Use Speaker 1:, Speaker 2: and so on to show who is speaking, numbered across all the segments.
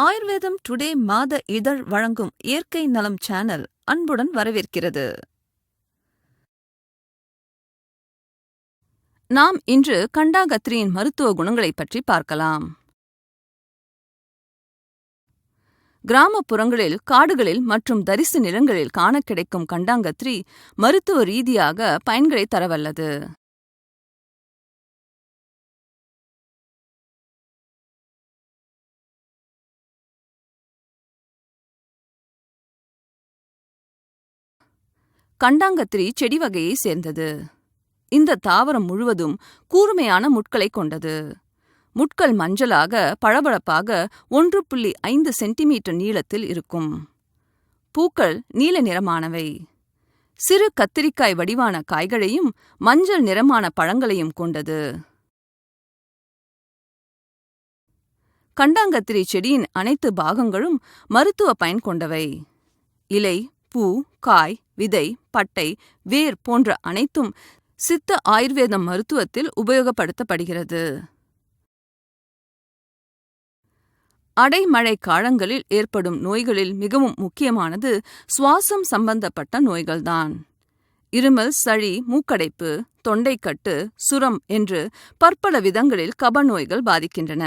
Speaker 1: ஆயுர்வேதம் டுடே மாத இதழ் வழங்கும் இயற்கை நலம் சேனல் அன்புடன் வரவேற்கிறது. நாம் இன்று கண்டாகத்திரியின் மருத்துவ குணங்களைப் பற்றி பார்க்கலாம். கிராமப்புறங்களில் காடுகளில் மற்றும் தரிசு நிலங்களில் காண கிடைக்கும் கண்டாங்கத்திரி மருத்துவ ரீதியாக பயன்களை தரவல்லது. கண்டாங்கத்திரி செடி வகையை சேர்ந்தது. இந்த தாவரம் முழுவதும் கூர்மையான முட்களை கொண்டது. முட்கள் மஞ்சளாக பளபளப்பாக ஒன்று புள்ளி ஐந்து சென்டிமீட்டர் நீளத்தில் இருக்கும். பூக்கள் நீல நிறமானவை. சிறு கத்திரிக்காய் வடிவான காய்களையும் மஞ்சள் நிறமான பழங்களையும் கொண்டது. கண்டாங்கத்திரி செடியின் அனைத்து பாகங்களும் மருத்துவ பயன் கொண்டவை. இலை பூ காய் விதை பட்டை வேர் போன்ற அனைத்தும் சித்த ஆயுர்வேதம் மருத்துவத்தில் உபயோகப்படுத்தப்படுகிறது. அடைமழை காலங்களில் ஏற்படும் நோய்களில் மிகவும் முக்கியமானது சுவாசம் சம்பந்தப்பட்ட நோய்கள்தான். இருமல் சளி மூக்கடைப்பு தொண்டைக்கட்டு சுரம் என்று பற்பல விதங்களில் கப நோய்கள் பாதிக்கின்றன.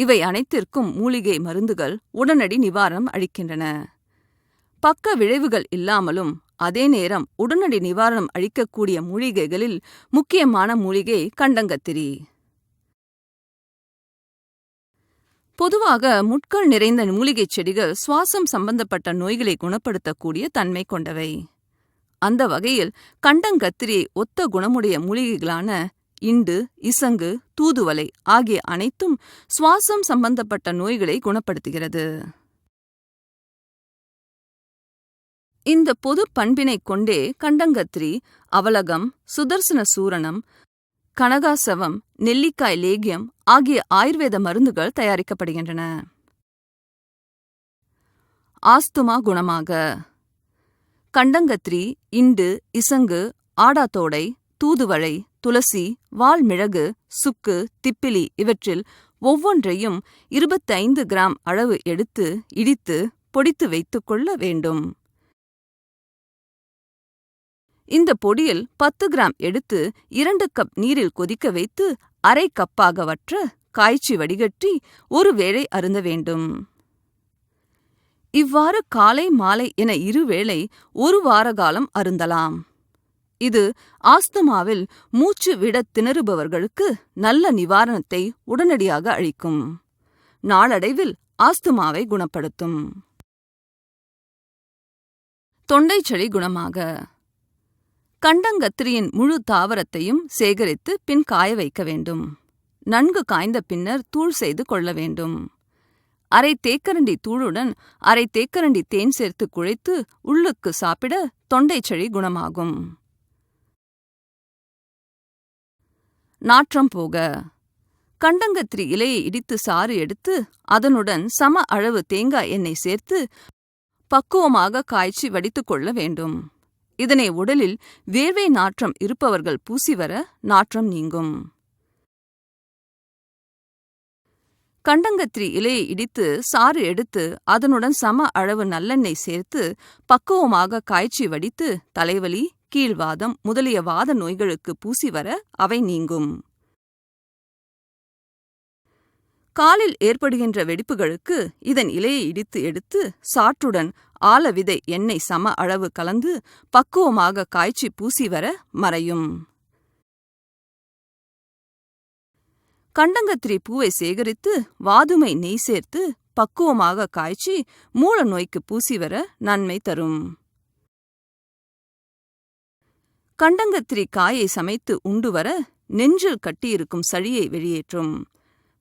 Speaker 1: இவை அனைத்திற்கும் மூலிகை மருந்துகள் உடனடி நிவாரணம் அளிக்கின்றன. பக்க விளைவுகள் இல்லாமலும் அதே நேரம் உடனடி நிவாரணம் அளிக்கக்கூடிய மூலிகைகளில் முக்கியமான மூலிகை கண்டங்கத்திரி. பொதுவாக முட்கள் நிறைந்த மூலிகைச் செடிகள் சுவாசம் சம்பந்தப்பட்ட நோய்களை குணப்படுத்தக்கூடிய தன்மை கொண்டவை. அந்த வகையில் கண்டங்கத்திரி ஒத்த குணமுடைய மூலிகைகளான இண்டு இசங்கு தூதுவலை ஆகிய அனைத்தும் சுவாசம் சம்பந்தப்பட்ட நோய்களை குணப்படுத்துகிறது. இந்த பொது பண்பினை கொண்டே கண்டங்கத்திரி அவலகம் சுதர்சன சூரணம் கனகாசவம் நெல்லிக்காய் லேகியம் ஆகிய ஆயுர்வேத மருந்துகள் தயாரிக்கப்படுகின்றன. ஆஸ்துமா குணமாக. கண்டங்கத்திரி இண்டு இசங்கு ஆடாத்தோடை தூதுவளை துளசி வால்மிளகு சுக்கு திப்பிலி இவற்றில் ஒவ்வொன்றையும் இருபத்தைந்து கிராம் அளவு எடுத்து இடித்து பொடித்து வைத்துக் கொள்ள வேண்டும். இந்த பொடியில் பத்து கிராம் எடுத்து இரண்டு கப் நீரில் கொதிக்க வைத்து அரை கப்பாக வற்ற காய்ச்சி வடிகட்டி ஒரு வேளை அருந்த வேண்டும். இவ்வாறு காலை மாலை என இருவேளை ஒரு வார காலம் அருந்தலாம். இது ஆஸ்துமாவில் மூச்சு விட திணறுபவர்களுக்கு நல்ல நிவாரணத்தை உடனடியாக அளிக்கும். நாளடைவில் ஆஸ்துமாவை குணப்படுத்தும். தொண்டைச்சளி குணமாக. கண்டங்கத்திரியின் முழு தாவரத்தையும் சேகரித்து பின் காய வைக்க வேண்டும். நன்கு காய்ந்த பின்னர் தூள் செய்து கொள்ள வேண்டும். அரை தேக்கரண்டி தூளுடன் அரை தேக்கரண்டி தேன் சேர்த்து குழைத்து உள்ளுக்கு சாப்பிட தொண்டைச்சளி குணமாகும். நாற்றம் போக. கண்டங்கத்திரி இலையை இடித்து சாறு எடுத்து அதனுடன் சம அளவு தேங்காய் எண்ணெய் சேர்த்து பக்குவமாக காய்ச்சி வடித்துக் கொள்ள வேண்டும். இதனை உடலில் வேர்வை நாற்றம் இருப்பவர்கள் பூசி வர நாற்றம் நீங்கும். கண்டங்கத்திரி இலையை இடித்து சாறு எடுத்து அதனுடன் சம அளவு நல்லெண்ணெய் சேர்த்து பக்குவமாக காய்ச்சி வடித்து தலைவலி கீழ்வாதம் முதலிய வாத நோய்களுக்கு பூசி வர அவை நீங்கும். காலில் ஏற்படுகின்ற வெடிப்புகளுக்கு இதன் இலையை இடித்து எடுத்து சாற்றுடன் ஆலவிதை எண்ணெய் சம அளவு கலந்து பக்குவமாக காய்ச்சி பூசி வர மறையும். கண்டங்கத்திரி பூவை சேகரித்து வாதுமை நெய் சேர்த்து பக்குவமாக காய்ச்சி மூல நோய்க்கு பூசி வர நன்மை தரும். கண்டங்கத்திரி காயை சமைத்து உண்டு வர நெஞ்சில் கட்டியிருக்கும் சளியை வெளியேற்றும்.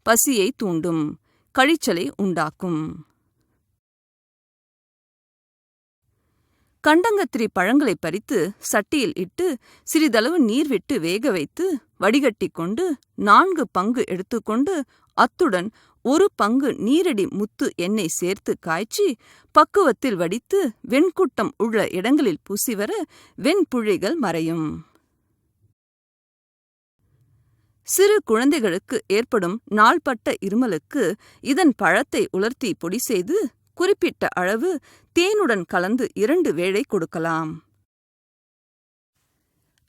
Speaker 1: பசியை தூண்டும். கழிச்சலை உண்டாக்கும். கண்டங்கத்திரி பழங்களை பறித்து சட்டியில் இட்டு சிறிதளவு நீர் விட்டு வேக வைத்து வடிகட்டி கொண்டு நான்கு பங்கு எடுத்துக்கொண்டு அத்துடன் ஒரு பங்கு நீரடி முத்து எண்ணெய் சேர்த்து காய்ச்சி பக்குவத்தில் வடித்து வெண்குட்டம் உள்ள இடங்களில் பூசி வர வெண்புழிகள் மறையும். சிறு குழந்தைகளுக்கு ஏற்படும் நாள்பட்ட இருமலுக்கு இதன் பழத்தை உலர்த்தி பொடி செய்து குறிப்பிட்ட அளவு தேனுடன் கலந்து இரண்டு வேளை கொடுக்கலாம்.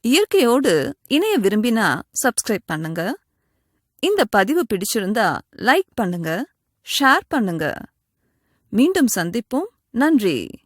Speaker 1: இயற்கையோடு இணைய விரும்பினா சப்ஸ்கிரைப் பண்ணுங்க. இந்த பதிவு பிடிச்சிருந்தா லைக் பண்ணுங்க ஷேர் பண்ணுங்க. மீண்டும் சந்திப்போம். நன்றி.